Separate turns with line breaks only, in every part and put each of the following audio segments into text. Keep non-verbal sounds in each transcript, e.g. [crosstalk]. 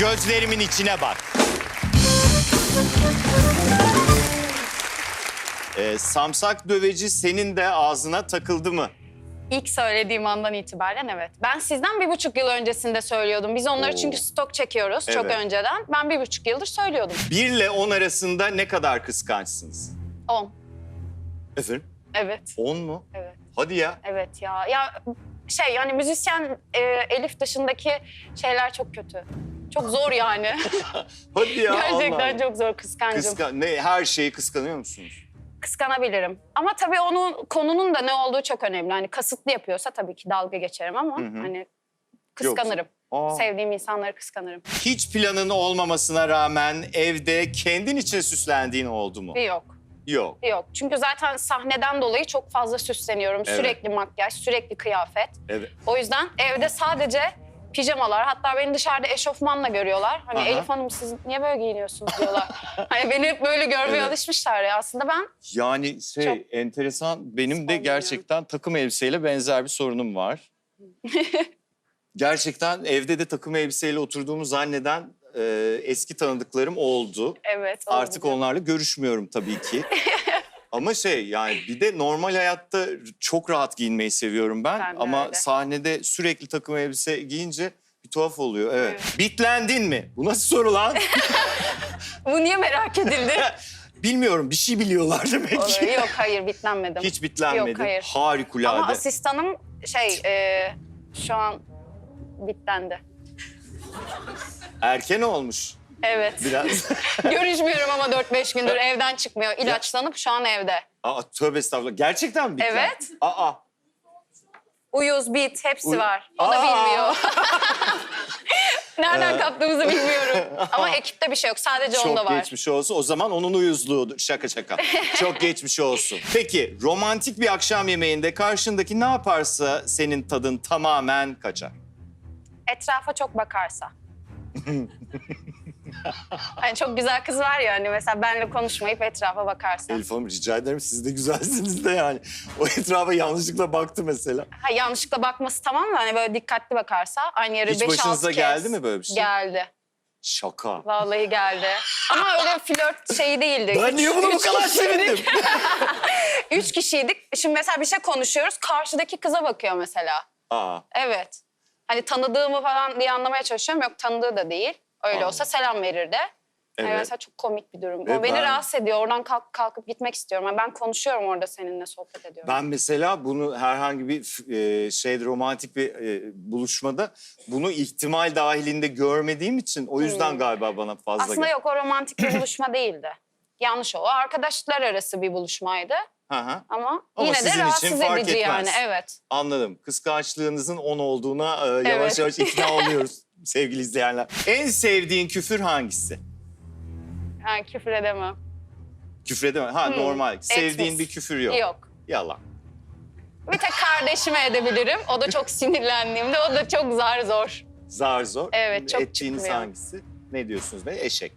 Gözlerimin içine bak. Ee, samsak döveci senin de ağzına takıldı mı?
İlk söylediğim andan itibaren evet. Ben sizden bir buçuk yıl öncesinde söylüyordum. Biz onları
Oo.
çünkü stok çekiyoruz çok
Evet.
önceden. Ben bir buçuk yıldır söylüyordum.
1 ile 10 arasında ne kadar kıskançsınız?
On.
Efendim?
Evet,
10 mu?
evet,
Hadi ya.
evet ya. Ya şey yani müzisyen e, Elif dışındaki şeyler çok kötü. Çok zor yani. [laughs]
Hadi ya.
Gerçekten
Allah
çok zor kıskancım.
Kıskan ne her şeyi kıskanıyor musunuz?
Kıskanabilirim. Ama tabii onun konunun da ne olduğu çok önemli. Hani kasıtlı yapıyorsa tabii ki dalga geçerim ama
Hı hı.
hani kıskanırım.
Aa.
Sevdiğim insanları kıskanırım.
Hiç planın olmamasına rağmen evde kendin için süslendiğin oldu mu?
Yok.
Yok.
Yok. Çünkü zaten sahneden dolayı çok fazla süsleniyorum.
Evet.
Sürekli makyaj, sürekli kıyafet.
Evet.
O yüzden evde sadece pijamalar. Hatta beni dışarıda eşofmanla görüyorlar. Hani
Aha.
Elif Hanım siz niye böyle giyiniyorsunuz diyorlar. [laughs] hani beni hep böyle görmeye
Evet.
alışmışlar ya. Aslında ben
Yani şey
Çok
enteresan benim de gerçekten takım elbiseyle benzer bir sorunum var. [laughs] gerçekten evde de takım elbiseyle oturduğumu zanneden e, eski tanıdıklarım oldu.
evet. oldu
Artık onlarla görüşmüyorum tabii ki. [laughs] Ama şey yani bir de normal hayatta çok rahat giyinmeyi seviyorum ben.
Ben de
Ama
öyle.
sahnede sürekli takım elbise giyince bir tuhaf oluyor. Evet. Bitlendin mi? Bu nasıl soru lan? [laughs]
Bu niye merak edildi? [laughs]
Bilmiyorum bir şey biliyorlar demek ki.
Yok hayır bitlenmedim.
Hiç bitlenmedin.
Yok, hayır.
Harikulade.
Ama asistanım şey e, şu an bitlendi.
Erken olmuş
Evet.
biraz. [laughs]
Görüşmüyorum ama 4-5 gündür evden çıkmıyor. İlaçlanıp şu an evde.
Aa, tövbe estağfurullah. Gerçekten mi bitlen?
Evet.
Aa,
Uyuz, bit hepsi
Uy-
var. O da
Aa!
bilmiyor. [laughs] Nereden
Ee.
kaptığımızı bilmiyorum. [laughs] Ama ekipte bir şey yok. Sadece onda
çok
var.
geçmiş olsun. O zaman onun uyuzluğudur. Şaka şaka. çok geçmiş olsun. Peki romantik bir akşam yemeğinde karşındaki ne yaparsa senin tadın tamamen kaçar.
Etrafa çok bakarsa. [laughs] hani çok güzel kız var ya hani mesela benle konuşmayıp etrafa bakarsa.
Elif Hanım rica ederim siz de güzelsiniz de yani. O etrafa yanlışlıkla baktı mesela.
Ha, yanlışlıkla bakması tamam da hani böyle dikkatli bakarsa aynı yere
Hiç
5-6 kez.
başınıza geldi mi böyle bir şey?
Geldi.
Şaka.
Vallahi geldi. Ama öyle flört şeyi değildi.
Ben niye buna bu
Üç
kadar
kişiydik.
sevindim? [laughs]
Üç kişiydik. Şimdi mesela bir şey konuşuyoruz. Karşıdaki kıza bakıyor mesela.
Aa,
Evet. Hani tanıdığımı falan diye anlamaya çalışıyorum. Yok tanıdığı da değil. Öyle
Aa.
olsa selam verirdi. Yani
evet.
mesela çok komik bir durum.
Ve
o beni
ben-
rahatsız ediyor. Oradan kalk, kalkıp gitmek istiyorum. Yani ben konuşuyorum orada seninle sohbet ediyorum.
Ben mesela bunu herhangi bir e, şeyde romantik bir e, buluşmada bunu ihtimal dahilinde görmediğim için o yüzden
Hmm.
galiba bana fazla
Aslında yok o romantik bir buluşma değildi. Yanlış o. O arkadaşlar arası bir buluşmaydı.
Hı.
Ama,
Ama
yine de
için
rahatsız
fark
edici yani.
etmez.
Evet.
Anladım. Kıskançlığınızın on olduğuna e, yavaş
Evet.
yavaş ikna [laughs] oluyoruz sevgili izleyenler. En sevdiğin küfür hangisi?
Yani küfür edemem.
Küfür edemem. Ha
Hmm,
normal. Sevdiğin
etmez.
bir küfür yok.
Yok.
Yalan.
Bir tek kardeşime edebilirim. O da çok sinirlendiğimde. O da çok zar zor.
Zar zor.
Evet, çok
Ettiğiniz
çıkmıyor.
hangisi? Ne diyorsunuz be? Eşek.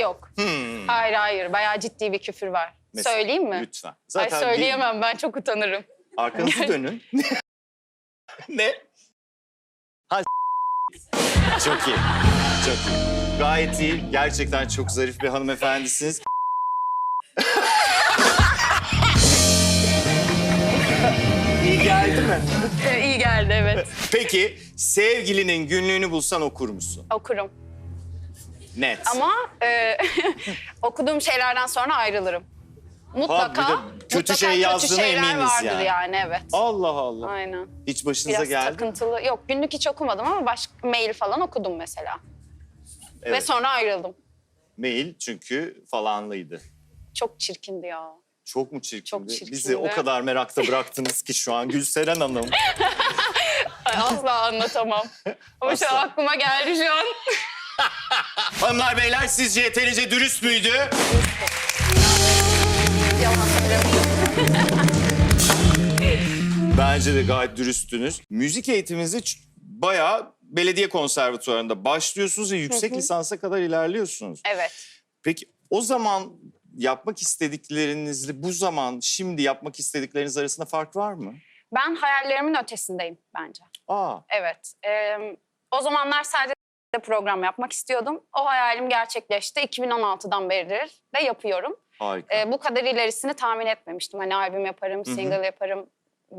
Yok.
Hmm.
Hayır hayır. Bayağı ciddi bir küfür var.
Mesela,
Söyleyeyim mi?
Lütfen.
Ay
Zaten bir-
söyleyemem. Ben çok utanırım.
Arkanızı [laughs] dönün. [laughs] ne? Ha Çok iyi. Çok iyi. Gayet iyi. Gerçekten çok zarif bir hanımefendisiniz. [laughs] iyi geldi mi?
Ee, iyi geldi evet.
Peki sevgilinin günlüğünü bulsan okur musun?
Okurum.
Net.
Ama e, [laughs] okuduğum şeylerden sonra ayrılırım. Mutlaka,
Ha, bir de kötü
mutlaka
şey yazdığına
şeyler
eminiz
vardır
yani.
yani. evet.
Allah Allah.
Aynen.
Hiç başınıza
Biraz
geldi mi?
takıntılı. Yok günlük hiç okumadım ama başka mail falan okudum mesela. Ve
Evet.
sonra ayrıldım.
Mail çünkü falanlıydı.
Çok çirkindi ya.
Çok mu çirkindi?
Çok çirkindi.
Bizi o kadar merakta bıraktınız ki şu an Gülseren Hanım. [laughs]
Ay, asla anlatamam. Ama şu
Asla.
aklıma geldi şu an. [laughs]
Hanımlar beyler sizce yeterince dürüst müydü? Bence de gayet dürüsttünüz. Müzik eğitiminizi bayağı belediye konservatuvarında başlıyorsunuz ve yüksek lisansa kadar ilerliyorsunuz.
Evet.
Peki o zaman yapmak istediklerinizle bu zaman şimdi yapmak istedikleriniz arasında fark var mı?
Ben hayallerimin ötesindeyim bence.
Aa
Evet. Ee, o zamanlar sadece de [laughs] program yapmak istiyordum. O hayalim gerçekleşti. 2016'dan beridir de yapıyorum.
Harika.
Ee, bu kadar ilerisini tahmin etmemiştim. Hani albüm yaparım, single yaparım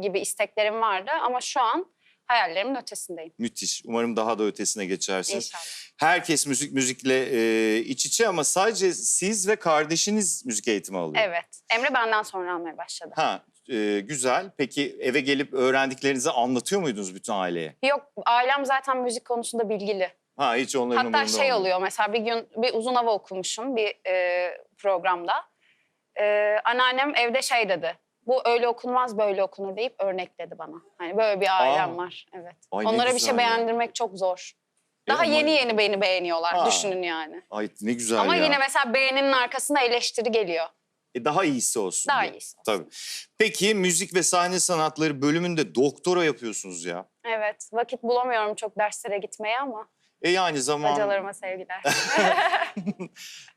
gibi isteklerim vardı. Ama şu an hayallerimin ötesindeyim.
Müthiş. Umarım daha da ötesine geçersiniz.
İnşallah.
Herkes müzik müzikle e, iç içe ama sadece siz ve kardeşiniz müzik eğitimi alıyor.
Evet. Emre benden sonra almaya başladı.
Ha, e, güzel. Peki eve gelip öğrendiklerinizi anlatıyor muydunuz bütün aileye?
Yok ailem zaten müzik konusunda bilgili.
Ha hiç onların
Hatta
umurunda
şey
olmuyor.
oluyor mesela bir gün bir uzun hava okumuşum bir e, programda. E, anneannem evde şey dedi. Bu öyle okunmaz böyle okunur deyip örnekledi bana. Hani böyle bir ailem
Aa.
var. Evet.
Ay ne
Onlara bir
güzel
şey
ya.
beğendirmek çok zor.
E
Daha
ama-
yeni yeni beni beğeniyorlar.
Aa.
Düşünün yani.
Ay ne güzel
Ama
ya.
yine mesela beğeninin arkasında eleştiri geliyor.
E, daha iyisi olsun.
Daha
diye.
iyisi olsun.
Tabii. Peki müzik ve sahne sanatları bölümünde doktora yapıyorsunuz ya.
Evet. Vakit bulamıyorum çok derslere gitmeye ama
E yani zaman...
hocalarıma sevgiler. [laughs]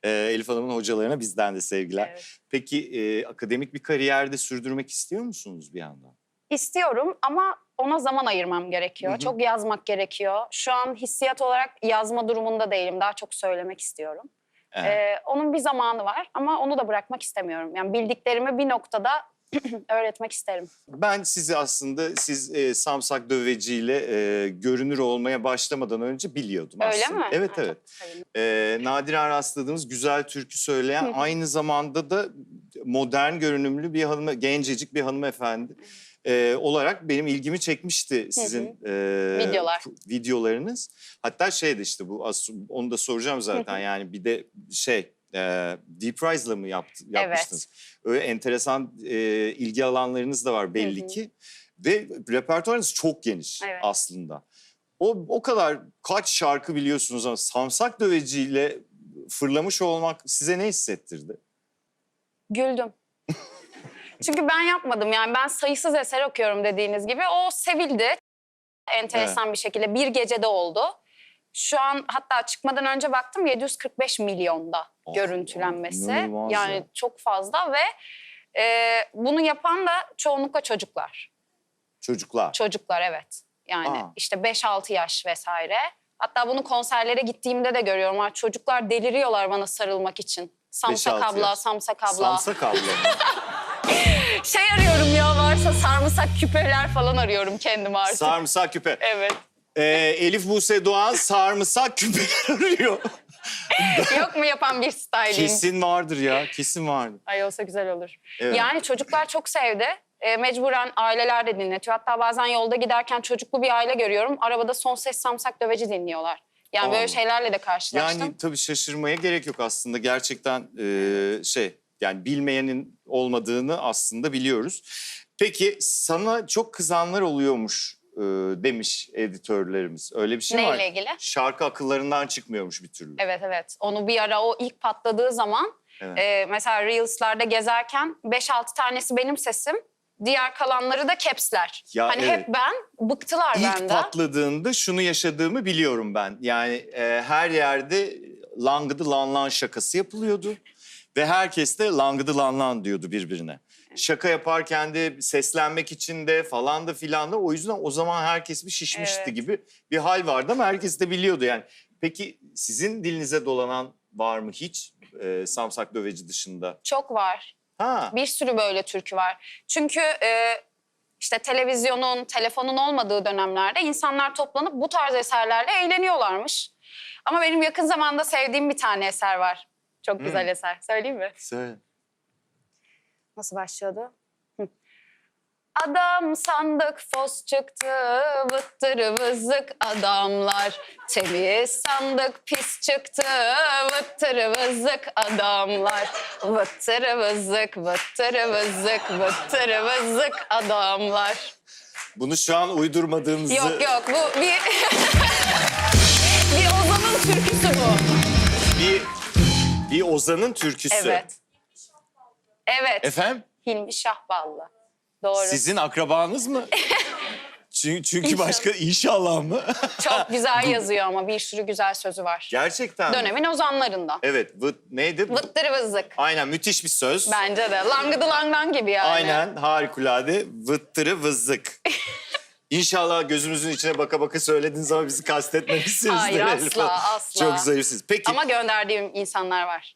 E, Elif Hanım'ın hocalarına bizden de sevgiler.
Evet.
Peki e, akademik bir kariyerde sürdürmek istiyor musunuz bir yandan?
İstiyorum ama ona zaman ayırmam gerekiyor.
Hı hı.
Çok yazmak gerekiyor. Şu an hissiyat olarak yazma durumunda değilim. Daha çok söylemek istiyorum.
Evet.
Ee, onun bir zamanı var ama onu da bırakmak istemiyorum. Yani bildiklerimi bir noktada [clears throat] öğretmek isterim.
Ben sizi aslında siz e, Samsak Döveci e, görünür olmaya başlamadan önce biliyordum
Öyle
aslında.
mi?
Evet
Ha,
evet.
çok sevindim.
E, nadiren rastladığımız güzel türkü söyleyen aynı zamanda da modern görünümlü bir hanım gencecik bir hanımefendi e, olarak benim ilgimi çekmişti sizin e,
Videolar.
videolarınız. Hatta şeydi işte bu as- onu da soracağım zaten yani bir de şey e, Deep Rise'la mı yaptı, yapmıştınız? Öyle enteresan e, ilgi alanlarınız da var belli
Hı hı.
ki. Ve repertuarınız çok geniş
Evet.
aslında. O, o kadar kaç şarkı biliyorsunuz ama Samsak Döveci'yle fırlamış olmak size ne hissettirdi?
Güldüm. [laughs] Çünkü ben yapmadım yani ben sayısız eser okuyorum dediğiniz gibi. O sevildi enteresan bir şekilde bir gecede oldu. Şu an hatta çıkmadan önce baktım 745 milyonda
Oh,
görüntülenmesi.
inanılmaz
yani
ya.
çok fazla ve e, bunu yapan da çoğunlukla çocuklar.
Çocuklar.
Çocuklar evet. Yani
Aa.
işte 5-6 yaş vesaire. Hatta bunu konserlere gittiğimde de görüyorum. Çocuklar deliriyorlar bana sarılmak için. Samsak
5-6
abla,
yaş.
samsak abla.
Samsak abla. [laughs]
Şey arıyorum ya varsa sarımsak küpeler falan arıyorum kendime artık.
sarımsak küpe.
evet.
Ee, Elif Buse Doğan sarımsak küpeler arıyor. [laughs]
Yok mu yapan bir styling?
Kesin vardır ya. Kesin vardır.
Ay olsa güzel olur.
Evet.
Yani çocuklar çok sevdi. E, mecburen aileler de dinletiyor. Hatta bazen yolda giderken çocuklu bir aile görüyorum. Arabada son ses samsak döveci dinliyorlar. Yani böyle
Allah.
şeylerle de karşılaştım.
Yani tabii şaşırmaya gerek yok aslında. Gerçekten e, şey yani bilmeyenin olmadığını aslında biliyoruz. Peki sana çok kızanlar oluyormuş e, demiş editörlerimiz. Öyle bir şey mi var?
Neyle ilgili?
Şarkı akıllarından çıkmıyormuş bir türlü.
Evet evet. Onu bir ara o ilk patladığı zaman
Evet.
e, mesela Reels'larda gezerken 5-6 tanesi benim sesim. Diğer kalanları da caps'ler.
Ya
hani
evet.
hep ben, bıktılar
İlk
benden.
patladığında şunu yaşadığımı biliyorum ben. Yani e, her yerde langıdı lan lan şakası yapılıyordu. Ve herkes de langıdı lan lan diyordu birbirine. Şaka yaparken de seslenmek için de falan da filan da o yüzden o zaman herkes bir şişmişti
Evet.
gibi bir hal vardı ama herkes de biliyordu yani. Peki sizin dilinize dolanan var mı hiç e, Samsak Döveci dışında?
Çok var.
Ha.
Bir sürü böyle türkü var. Çünkü e, işte televizyonun, telefonun olmadığı dönemlerde insanlar toplanıp bu tarz eserlerle eğleniyorlarmış. Ama benim yakın zamanda sevdiğim bir tane eser var. Çok güzel
Hmm.
eser. Söyleyeyim mi?
Söyle.
Nasıl başlıyordu? Hı. Adam sandık fos çıktı, vıttır vızık adamlar. Temiz sandık pis çıktı, vıttır vızık adamlar. Vıttır vızık, vıttır vızık, vıttır vızık adamlar.
Bunu şu an uydurmadığınızı...
Yok yok bu bir [laughs] Ozan'ın türküsü. Evet. Evet.
Efendim?
Hilmi Şahballı. Doğru.
Sizin akrabanız mı? [laughs] çünkü, çünkü başka inşallah mı? [laughs]
Çok güzel yazıyor ama bir sürü güzel sözü var.
Gerçekten mi?
Dönemin ozanlarından.
Evet. Vıt, neydi?
Vıttırı vızlık.
Aynen müthiş bir söz.
Bence de. Langıdı langdan gibi yani.
Aynen harikulade. Vıttırı vızlık. [laughs] İnşallah gözümüzün içine baka baka söylediniz ama bizi kastetmemişsinizdir.
Hayır, asla, asla.
Çok zarifsiniz. Peki
Ama gönderdiğim insanlar var.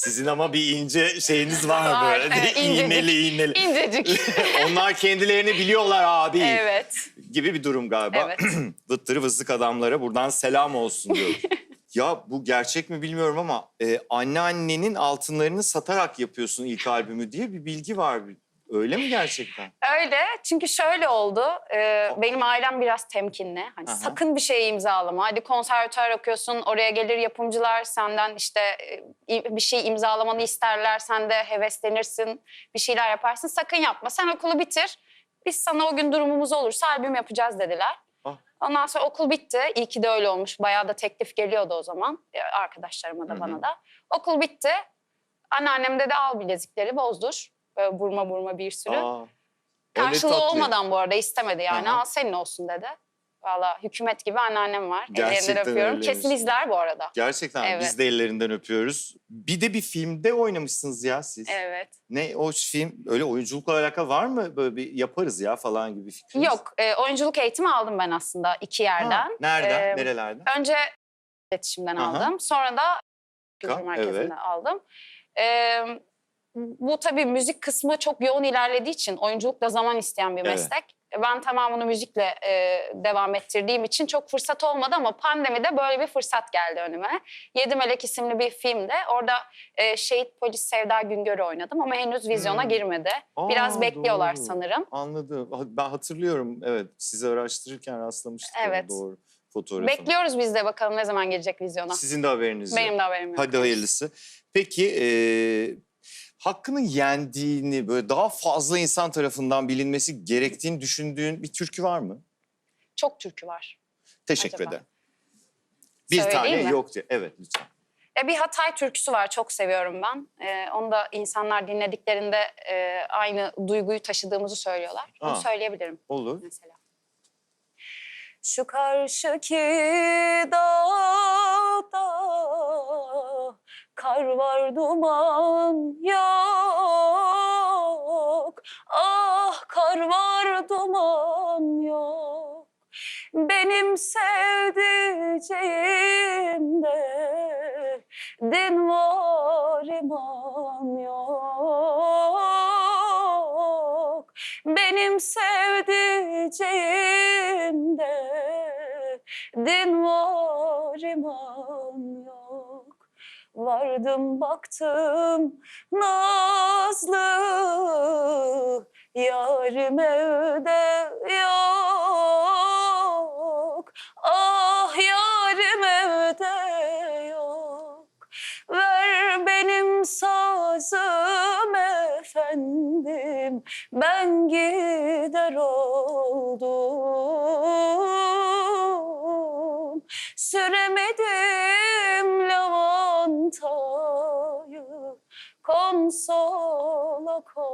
Sizin ama bir ince şeyiniz var,
Var,
böyle.
evet, [laughs]
iğneli iğneli.
İncecik. [laughs]
Onlar kendilerini biliyorlar abi.
evet.
gibi bir durum galiba.
Evet. [clears throat]
Vıttırı vızlık adamlara buradan selam olsun diyorum. [laughs] ya bu gerçek mi bilmiyorum ama e, anneannenin altınlarını satarak yapıyorsun ilk albümü diye bir bilgi var. Öyle mi gerçekten?
Öyle çünkü şöyle oldu. Ee, benim ailem biraz temkinli. Hani
Aha.
sakın bir şey imzalama. Hadi konservatuar okuyorsun. Oraya gelir yapımcılar senden işte e, bir şey imzalamanı isterler. Sen de heveslenirsin. Bir şeyler yaparsın. Sakın yapma. Sen okulu bitir. Biz sana o gün durumumuz olursa albüm yapacağız dediler.
Ah.
Ondan sonra okul bitti. İyi ki de öyle olmuş. Bayağı da teklif geliyordu o zaman. e, Arkadaşlarıma da
Hı hı.
bana da. Okul bitti. Anneannem dedi al bilezikleri bozdur. Böyle burma burma bir sürü.
Aa,
Karşılığı
tatlı.
olmadan bu arada istemedi yani.
Aha.
Al senin olsun dedi. Valla hükümet gibi anneannem var.
Gerçekten
Ellerinden öpüyorum.
öyleymiş.
Kesin izler bu arada.
Gerçekten
Evet.
biz de ellerinden öpüyoruz. Bir de bir filmde oynamışsınız ya siz.
Evet.
Ne o film öyle oyunculukla alakalı var mı? Böyle bir yaparız ya falan gibi fikriniz.
Yok e, oyunculuk eğitimi aldım ben aslında iki
Ha,
yerden.
nereden?
Ee,
Nerelerden?
Önce iletişimden
Aha.
aldım. Sonra da kültür
Evet.
merkezinde aldım. Ee, bu tabii müzik kısmı çok yoğun ilerlediği için oyunculuk da zaman isteyen bir
Evet.
meslek. E, Ben tamamını müzikle e, devam ettirdiğim için çok fırsat olmadı ama pandemide böyle bir fırsat geldi önüme. Yedi Melek isimli bir filmde. Orada e, şehit polis Sevda Güngör'ü oynadım ama henüz vizyona
Hmm.
girmedi.
Aa,
Biraz bekliyorlar
doğru.
sanırım.
Anladım. Ben hatırlıyorum. Evet. Sizi araştırırken rastlamıştım.
Evet.
Doğru. Fotoğrafını.
Bekliyoruz biz de bakalım ne zaman gelecek vizyona.
Sizin de haberiniz yok.
Benim de haberim yok.
Hadi hayırlısı. Peki e, hakkının yendiğini böyle daha fazla insan tarafından bilinmesi gerektiğini düşündüğün bir türkü var mı?
Çok türkü var.
Teşekkür
Acaba?
ederim. Bir
Söyleyeyim
tane
mi?
yok diye. Evet lütfen.
E, bir Hatay türküsü var çok seviyorum ben. E, onu da insanlar dinlediklerinde e, aynı duyguyu taşıdığımızı söylüyorlar. Onu
Aa.
söyleyebilirim
Olur.
mesela. Şu karşıki dağda kar var duman yok. Ah kar var duman yok. Benim sevdiceğimde din var iman yok. Benim sevdiceğimde din var iman yok. Vardım baktım nazlı yarim evde yok. Ah yarim evde yok. Ver benim sazım efendim ben gider oldum. Süremedim konsola koydum.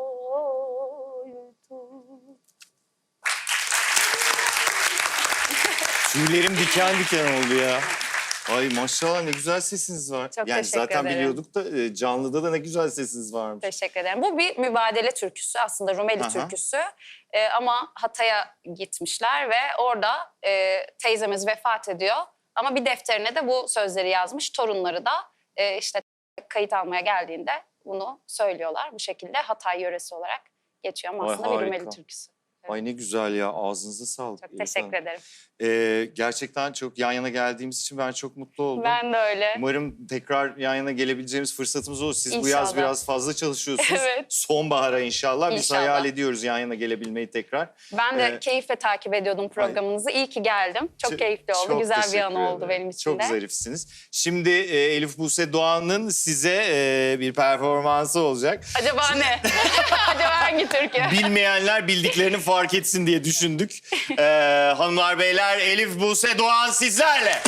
Tüylerim diken diken oldu ya. Ay maşallah ne güzel sesiniz var.
Çok
yani
teşekkür
zaten
ederim.
biliyorduk da e, canlıda da ne güzel sesiniz varmış.
Teşekkür ederim. Bu bir mübadele türküsü aslında Rumeli
Aha.
türküsü. Ee, ama Hatay'a gitmişler ve orada e, teyzemiz vefat ediyor. Ama bir defterine de bu sözleri yazmış. Torunları da e, işte kayıt almaya geldiğinde bunu söylüyorlar. Bu şekilde Hatay yöresi olarak geçiyor ama aslında bir Rumeli
harika.
türküsü.
Ay ne güzel ya ağzınıza sağlık.
Çok teşekkür ederim.
Ee, gerçekten çok yan yana geldiğimiz için ben çok mutlu oldum.
Ben de öyle.
Umarım tekrar yan yana gelebileceğimiz fırsatımız olur. Siz bu yaz
İnşallah.
biraz fazla çalışıyorsunuz. [laughs]
Evet.
Sonbahara inşallah. Biz
İnşallah.
hayal ediyoruz yan yana gelebilmeyi tekrar.
Ben de
Ee,
keyifle takip ediyordum programınızı. İyi ki geldim. Çok,
Çok-
keyifli oldu.
çok
Güzel bir
teşekkür
an oldu
ederim.
benim için
Çok
de.
zarifsiniz. Şimdi e, Elif Buse Doğan'ın size e, bir performansı olacak.
Acaba ne? [laughs] Acaba hangi türkü?
Bilmeyenler bildiklerini fark etsin diye düşündük. Ee, hanımlar beyler Elif Buse Doğan sizlerle.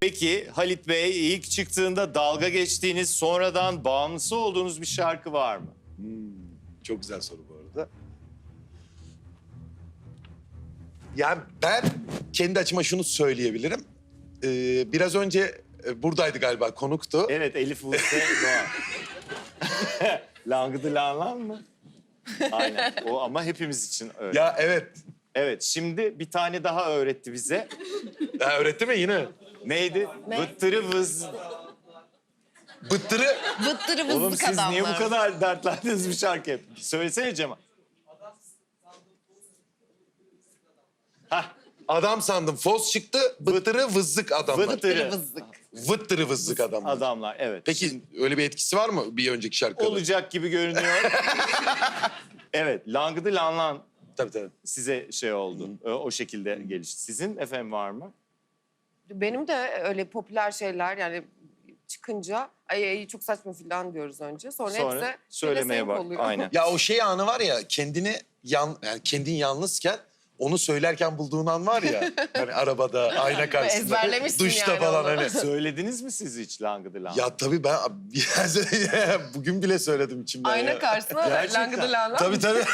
Peki Halit Bey ilk çıktığında dalga geçtiğiniz sonradan bağımlısı olduğunuz bir şarkı var mı?
Çok güzel soru bu arada. Yani ben kendi açıma şunu söyleyebilirim. Ee, biraz önce e, buradaydı galiba konuktu.
Evet Elif Buse Doğan. [laughs] Langıdı lan lan mı? Aynen. O ama hepimiz için öyle.
Ya evet.
Evet şimdi bir tane daha öğretti bize.
Ha, öğretti mi yine?
Neydi? Vıttırı vız.
Bıttırı.
Vıttırı
Oğlum
vızlık
siz
adamlar.
niye bu kadar dertlendiniz bir şarkı? Söylesene Cemal. Hah,
Adam sandım. Fos çıktı. Bıttırı vızlık adamlar.
vıttırı
Vızlık.
Vıttırı vızlık adamlar.
adamlar. Evet.
Peki öyle bir etkisi var mı bir önceki şarkıda?
olacak gibi görünüyor. [laughs] evet, langıdı lan lan
Tabii tabii.
size şey oldu. O, o şekilde gelişti. Sizin efendim var mı?
Benim de öyle popüler şeyler yani çıkınca ay, ay çok saçma filan diyoruz önce. Sonra,
Sonra
hepsi
söylemeye bak.
oluyor.
Aynen.
Ya o şey anı var ya kendini yan yani kendin yalnızken onu söylerken bulduğun an var ya. [laughs] hani arabada, ayna karşısında,
Ezberlemişsin
duşta
yani
falan
onu.
hani.
Söylediniz mi siz hiç langıdı lan?
Ya tabii ben [laughs] bugün bile söyledim içimden
Ayna
ya.
karşısına
Gerçekten.
langıdı lan lan.
Tabii tabii.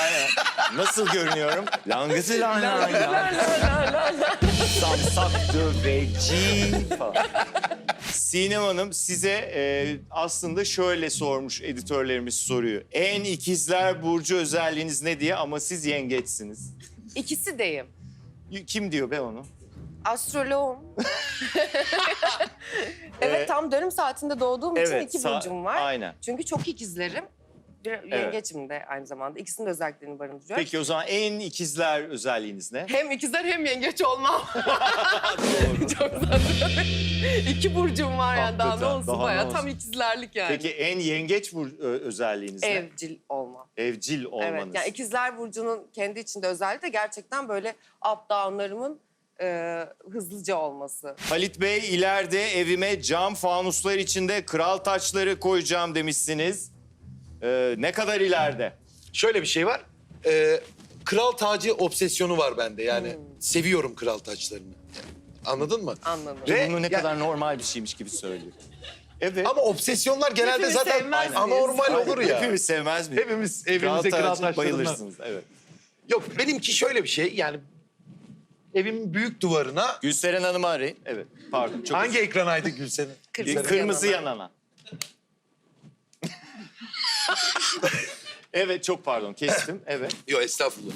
Aynen. Nasıl görünüyorum? Langıdı lan [laughs] lan lan. Samsak döveci falan. Sinem Hanım size e, aslında şöyle sormuş editörlerimiz soruyu. En ikizler burcu özelliğiniz ne diye ama siz yengeçsiniz.
İkisi deyim.
Kim diyor be onu?
Astroloğum. [laughs] evet tam dönüm saatinde doğduğum için
Evet.
iki
sa-
burcum var.
Aynen.
Çünkü çok ikizlerim. Bir yengeçim de aynı zamanda. İkisinin de özelliklerini barındırıyor.
Peki o zaman en ikizler özelliğiniz ne?
Hem ikizler hem yengeç olmam. [laughs] [laughs] çok zaten. İki burcum var yani daha ne
Hakikaten,
olsun
daha ne
bayağı
olsun.
tam ikizlerlik yani.
Peki en yengeç bur- ö- özelliğiniz ne?
Evcil olmam.
Evcil olmanız.
Evet yani ikizler burcunun kendi içinde özelliği de gerçekten böyle up down'larımın e, hızlıca olması.
Halit Bey ileride evime cam fanuslar içinde kral taçları koyacağım demişsiniz. Ee, ne kadar ileride?
Şöyle bir şey var. Ee, kral tacı obsesyonu var bende. Yani
Hmm.
seviyorum kral taçlarını. Anladın mı?
Anladım.
Ve-
Bunu ne
ya-
kadar normal bir şeymiş gibi söylüyor. Evet.
Ama obsesyonlar genelde
Hepimiz
zaten
sevmez miyiz?
anormal olur ya.
Hepimiz sevmez miyiz?
Hepimiz evimize kral
tacı
taşlarından.
bayılırsınız. Evet.
Yok benimki şöyle bir şey yani evimin büyük duvarına
Gülseren Hanım'ı arayın. Evet. Pardon. Çok
hangi ekranaydı Gülsen'in?
Kırmızı
Kırmızı
yanana. [laughs]
evet çok pardon kestim. Evet. [laughs]
Yok estağfurullah.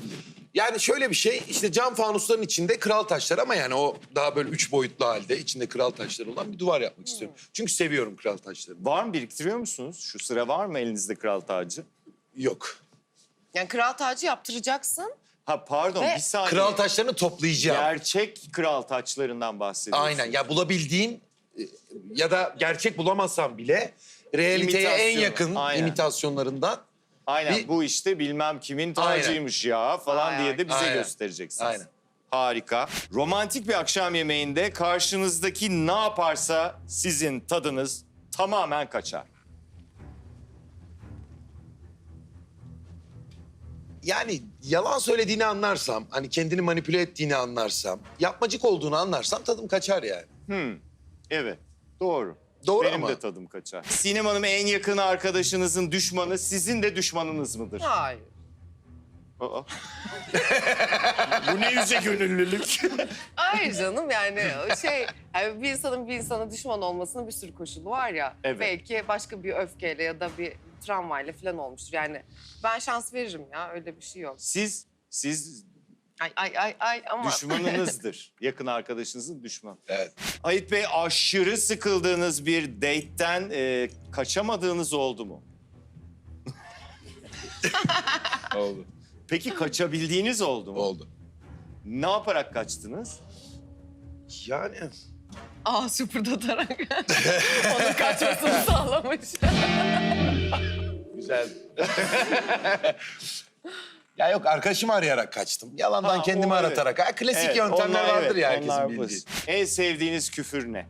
Yani şöyle bir şey işte cam fanusların içinde kral taşları ama yani o daha böyle üç boyutlu halde içinde kral taşları olan bir duvar yapmak istiyorum. Çünkü seviyorum kral taşlarını.
Var mı biriktiriyor musunuz? Şu sıra var mı elinizde kral tacı?
Yok.
Yani kral tacı yaptıracaksın.
Ha pardon
Ve
bir saniye.
Kral taşlarını toplayacağım.
Gerçek kral taçlarından bahsediyorsun.
Aynen ya bulabildiğin e, ya da gerçek bulamazsan bile realiteye en
İmitasyon,
yakın
aynen.
imitasyonlarından
Aynen
Bir-
bu işte bilmem kimin tacıymış ya falan
Aynen.
diye de bize
Aynen.
göstereceksiniz.
Aynen.
Harika. Romantik bir akşam yemeğinde karşınızdaki ne yaparsa sizin tadınız tamamen kaçar.
yani yalan söylediğini anlarsam, hani kendini manipüle ettiğini anlarsam, yapmacık olduğunu anlarsam tadım kaçar yani.
Hmm. Evet. Doğru.
Doğru
Benim
ama.
de tadım kaçar. Sinem Hanım en yakın arkadaşınızın düşmanı sizin de düşmanınız mıdır?
Hayır.
Aa. [laughs] Bu ne yüce gönüllülük.
Hayır canım yani şey yani bir insanın bir insana düşman olmasının bir sürü koşulu var ya.
Evet.
Belki başka bir öfkeyle ya da bir travmayla falan olmuştur. Yani ben şans veririm ya öyle bir şey yok.
Siz, siz
Ay ay ay ay ama
düşmanınızdır. yakın arkadaşınızın düşmanı.
Evet.
Halit Bey aşırı sıkıldığınız bir date'ten e, kaçamadığınız oldu mu? [laughs]
Oldu.
Peki kaçabildiğiniz oldu mu?
Oldu.
Ne yaparak kaçtınız?
Yani
aa süpür tutarak [laughs] onun kaçmasını sağlamış.
güzel. [laughs] ya yok arkadaşımı arayarak kaçtım. Yalandan
Ha,
kendimi
o evet.
aratarak. Ha, klasik
Evet,
yöntemler
onlar
vardır
evet,
ya herkesin
onlar
bildiği.
basit. En sevdiğiniz küfür ne?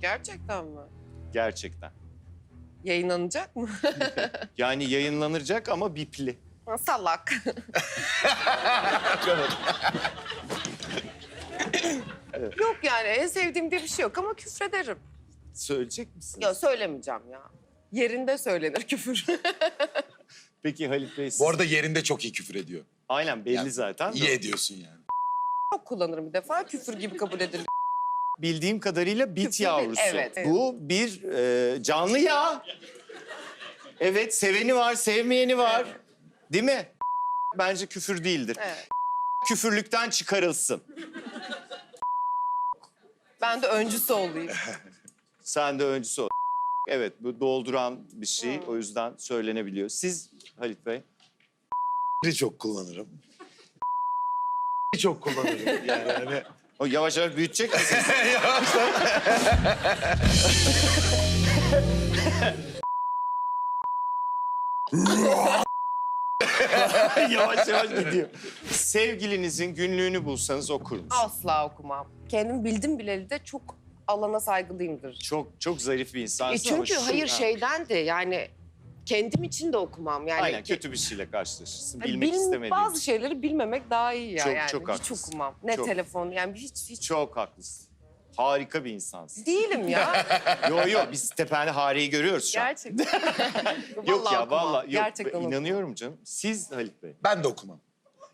Gerçekten mi?
Gerçekten.
Yayınlanacak mı? [laughs]
Yani yayınlanacak ama bipli.
Salak. Yok yani en sevdiğim diye bir şey yok ama küfrederim.
Söyleyecek misiniz?
Ya söylemeyeceğim ya. Yerinde söylenir küfür. [laughs]
Peki Halit Bey siz...
Bu arada yerinde çok iyi küfür ediyor.
Aynen belli
Yani
zaten.
İyi ediyorsun yani.
Çok kullanırım bir defa. Küfür gibi kabul edilir.
Bildiğim kadarıyla bit
Küfür
yavrusu.
evet.
Bu bir e, canlı ya. Evet seveni var, sevmeyeni var. Değil mi? Bence küfür değildir.
Evet.
Küfürlükten çıkarılsın.
Ben de öncüsü olayım. [laughs]
Sen de öncüsü ol. Evet bu dolduran bir şey.
Hmm.
O yüzden söylenebiliyor. Siz Halit Bey?
çok kullanırım. çok kullanırım. [laughs] Yani hani
O yavaş yavaş büyütecek misin? [laughs] yavaş yavaş gidiyor. Sevgilinizin günlüğünü bulsanız okur musunuz?
Asla okumam. Kendim bildim bileli de çok alana saygılıyımdır.
Çok çok zarif bir
E
insansın ama
çünkü
şu-
hayır
Ha.
şeyden de yani kendim için de okumam. Yani
Aynen kötü bir şeyle karşılaşırsın.
Yani
Bilmek
bil-
istemediğin
Bazı şeyleri bilmemek daha iyi ya
Çok-
yani.
çok
hiç
haklısın.
okumam. Ne
Çok.
telefon yani hiç hiç
Çok haklısın. Harika bir insansın.
değilim ya. [laughs]
yo yo biz tepende Hare'yi görüyoruz şu an.
Gerçekten. [laughs]
Yok ya
okumam.
vallahi yok.
Gerçekten okumam.
inanıyorum canım. Siz Halit Bey.
ben de okumam.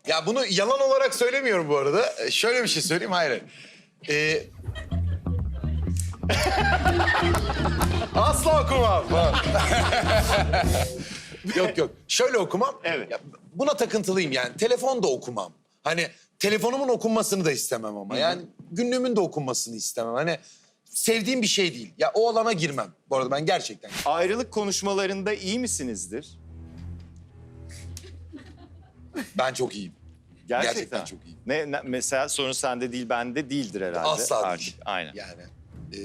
Ya bunu yalan olarak söylemiyorum bu arada. Şöyle bir şey söyleyeyim. Hayır. Ee... [laughs] Asla okumam. [laughs] yok yok. Şöyle okumam.
Evet.
Ya, buna takıntılıyım yani. Telefon da okumam. Hani telefonumun okunmasını da istemem ama. Yani günlüğümün de okunmasını istemem. Hani sevdiğim bir şey değil. Ya o alana girmem. Bu arada ben gerçekten.
Ayrılık konuşmalarında iyi misinizdir?
Ben çok iyiyim.
Gerçekten.
Çok iyiyim.
Ne, ne- mesela sorun sende değil bende değildir herhalde.
Asla
Artık.
değil.
Aynen.
Yani e,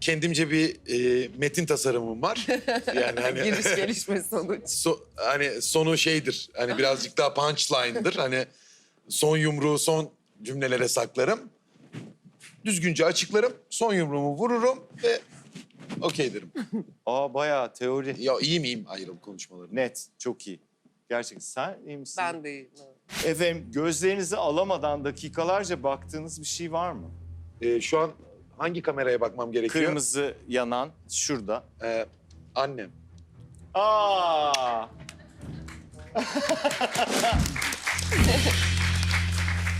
kendimce bir e, metin tasarımım var. [laughs] Yani hani
Giriş [laughs] gelişme sonuç.
so- hani sonu şeydir. Hani [laughs] birazcık daha punchline'dır. Hani son yumruğu son cümlelere saklarım. Düzgünce açıklarım. Son yumruğumu vururum ve okey derim.
Aa bayağı teori.
Ya iyi miyim ayrılık konuşmaları?
Net. Çok iyi. Gerçekten. Sen iyi misin?
Ben de iyiyim. evet.
Efendim gözlerinizi alamadan dakikalarca baktığınız bir şey var mı?
E, şu an hangi kameraya bakmam gerekiyor?
Kırmızı yanan şurada.
E, annem.
Aa! [laughs]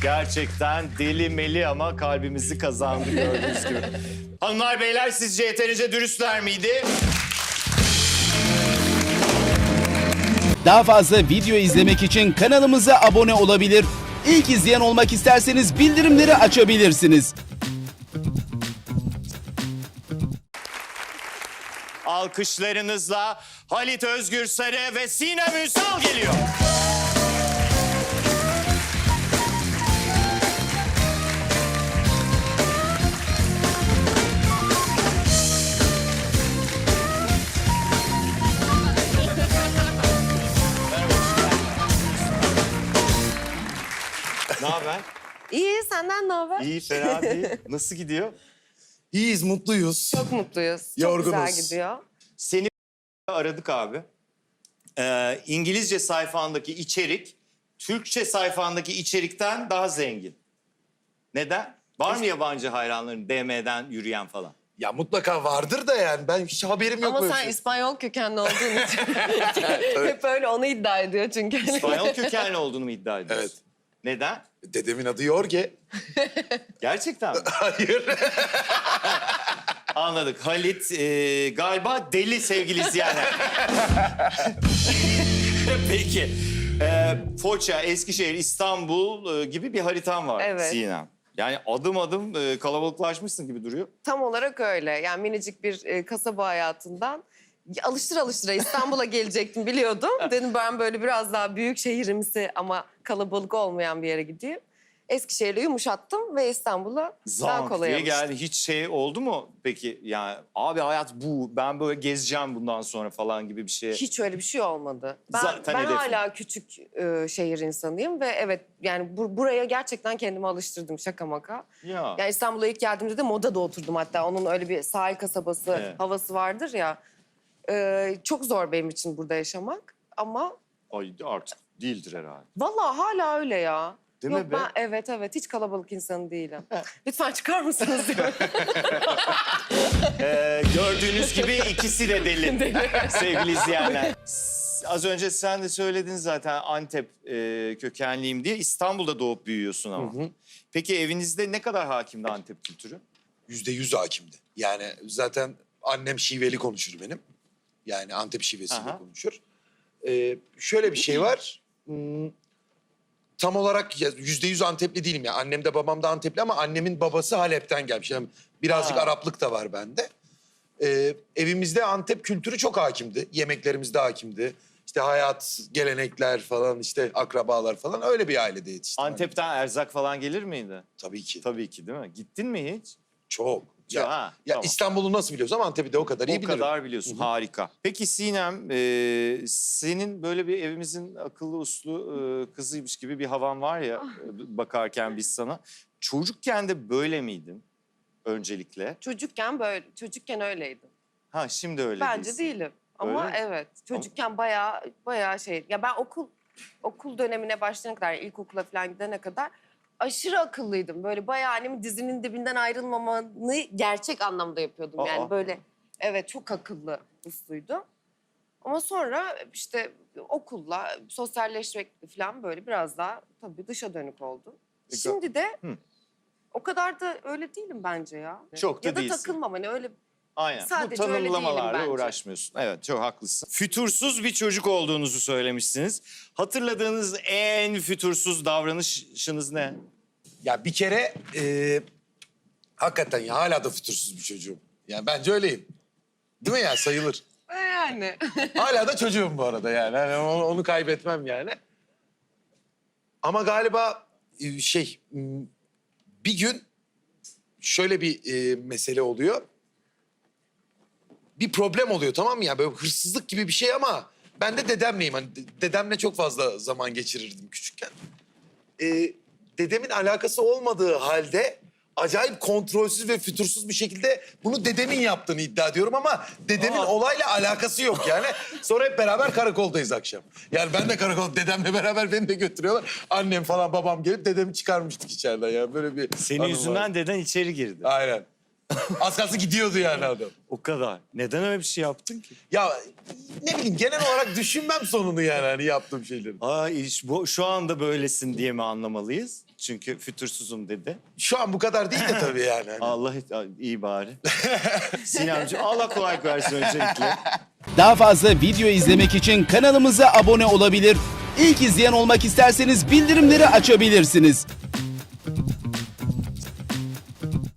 Gerçekten deli meli ama kalbimizi kazandı gördüğünüz gibi. [laughs] Hanımlar beyler sizce yeterince dürüstler miydi?
Daha fazla video izlemek için kanalımıza abone olabilir. İlk izleyen olmak isterseniz bildirimleri açabilirsiniz.
Alkışlarınızla Halit Özgür Sarı ve Sinem Ünsal geliyor. ne haber?
İyi senden ne haber?
İyi, fena değil. Nasıl gidiyor?
İyiyiz, mutluyuz.
Çok mutluyuz. Çok
Yorgunuz.
güzel gidiyor.
Seni aradık abi. Ee, İngilizce sayfandaki içerik, Türkçe sayfandaki içerikten daha zengin. Neden? Var mı yabancı hayranların DM'den yürüyen falan?
Ya mutlaka vardır da yani ben hiç haberim yok
Ama
böyle
sen
şey.
İspanyol kökenli olduğun [laughs] için [laughs] hep öyle onu iddia ediyor çünkü.
İspanyol [laughs] kökenli olduğunu mu iddia ediyorsun?
Evet.
Neden?
Dedemin adı Jorge. [laughs]
Gerçekten mi? [laughs]
Hayır.
Anladık. Halit e, galiba deli sevgili izleyenler. [laughs] Peki. E, Foça, Eskişehir, İstanbul e, gibi bir haritan var
Evet.
Sinem. Yani adım adım e, kalabalıklaşmışsın gibi duruyor.
Tam olarak öyle. Yani minicik bir e, kasaba hayatından alıştır alıştıra İstanbul'a gelecektim biliyordum. [laughs] Dedim ben böyle biraz daha büyük şehrimsi ama kalabalık olmayan bir yere gideyim. Eskişehir'le yumuşattım ve İstanbul'a daha
Zank
kolay
diye
alıştım.
geldi. Hiç şey oldu mu peki? Yani abi hayat bu. Ben böyle gezeceğim bundan sonra falan gibi bir şey.
Hiç öyle bir şey olmadı. Ben,
Zaten
ben
hedefim.
hala küçük e, şehir insanıyım ve evet yani bu- buraya gerçekten kendimi alıştırdım şaka maka.
Ya.
Yani İstanbul'a ilk geldiğimde de Moda'da oturdum hatta. Onun öyle bir sahil kasabası
Evet.
havası vardır ya. Ee, çok zor benim için burada yaşamak ama
Ay artık değildir herhalde.
vallahi hala öyle ya.
Değil
Yok
mi be?
ben evet evet hiç kalabalık insanı değilim. [laughs] Lütfen çıkar mısınız diyorum.
Ee, gördüğünüz gibi ikisi de deli. [laughs] Sevgili izleyenler. S- Az önce sen de söyledin zaten Antep e, kökenliyim diye. İstanbul'da doğup büyüyorsun ama. Peki evinizde ne kadar hakimdi Antep kültürü?
Yüzde yüz hakimdi. Yani zaten annem şiveli konuşur benim. Yani Antep şivesiyle
Aha.
konuşur. Ee, şöyle bir şey var. Hmm, Tam olarak yüzde yüz Antepli değilim ya. Annem de babam da Antepli ama annemin babası Halep'ten gelmiş. Yani birazcık
Ha.
Araplık da var bende. Ee, evimizde Antep kültürü çok hakimdi. Yemeklerimizde hakimdi. İşte hayat, gelenekler falan, işte akrabalar falan öyle bir ailede yetiştim.
Antep'ten erzak falan gelir miydi?
Tabii ki.
Tabii ki değil mi? Gittin mi hiç?
Çok. Ya,
Ha,
ya
tamam.
İstanbul'u nasıl biliyorsam Antep'i de o kadar iyi
o
bilirim.
kadar biliyorsun. Harika. Peki Sinem, e, senin böyle bir evimizin akıllı uslu e, kızıymış gibi bir havan var ya e, bakarken biz sana. Çocukken de böyle miydin öncelikle?
Çocukken böyle, çocukken öyleydim.
Ha şimdi öyle
Bence
değilsin.
değilim. Ama
Öyle
evet. Çocukken bayağı bayağı şey. Ya ben okul okul dönemine başlayana kadar, ilkokula falan gidene kadar aşırı akıllıydım. Böyle bayağı annemin dizinin dibinden ayrılmamanı gerçek anlamda yapıyordum.
Aa.
Yani böyle evet çok akıllı usluydum. Ama sonra işte okulla, sosyalleşmekle falan böyle biraz daha tabii dışa dönük oldum.
Peki-
Şimdi de
Hı.
o kadar da öyle değilim bence ya.
Çok da
ya da
değilsin.
takılmam hani öyle
Aynen.
Sadece
Bu tanımlamalarla uğraşmıyorsun. Evet çok haklısın. Fütursuz bir çocuk olduğunuzu söylemişsiniz. Hatırladığınız en fütursuz davranışınız ne?
Ya bir kere e, hakikaten ya hala da fütursuz bir çocuğum. Yani bence öyleyim. Değil mi ya sayılır.
yani. [laughs]
hala da çocuğum bu arada yani. Hani onu, onu kaybetmem yani. Ama galiba e, şey bir gün şöyle bir e, mesele oluyor. Bir problem oluyor tamam mı ya böyle hırsızlık gibi bir şey ama ben de dedemleyim. Hani de- dedemle çok fazla zaman geçirirdim küçükken. E, dedemin alakası olmadığı halde acayip kontrolsüz ve fütursuz bir şekilde bunu dedemin yaptığını iddia ediyorum ama dedemin
Aa.
olayla alakası yok yani. Sonra hep beraber karakoldayız akşam. Yani ben de karakol dedemle beraber beni de götürüyorlar. Annem falan babam gelip dedemi çıkarmıştık içeriden yani böyle bir
Senin
anım var.
yüzünden deden içeri girdi.
Aynen. Az kalsın gidiyordu yani adam.
O kadar. Neden öyle bir şey yaptın ki?
Ya ne bileyim genel olarak düşünmem sonunu yani hani yaptığım şeyleri.
Aa, iş, bu, şu anda böylesin diye mi anlamalıyız? Çünkü fütursuzum dedi.
Şu an bu kadar değil de tabii [laughs] yani. Hani.
Allah iyi bari. [laughs] Sinemciğim Allah kolaylık versin öncelikle.
Daha fazla video izlemek için kanalımıza abone olabilir. İlk izleyen olmak isterseniz bildirimleri açabilirsiniz.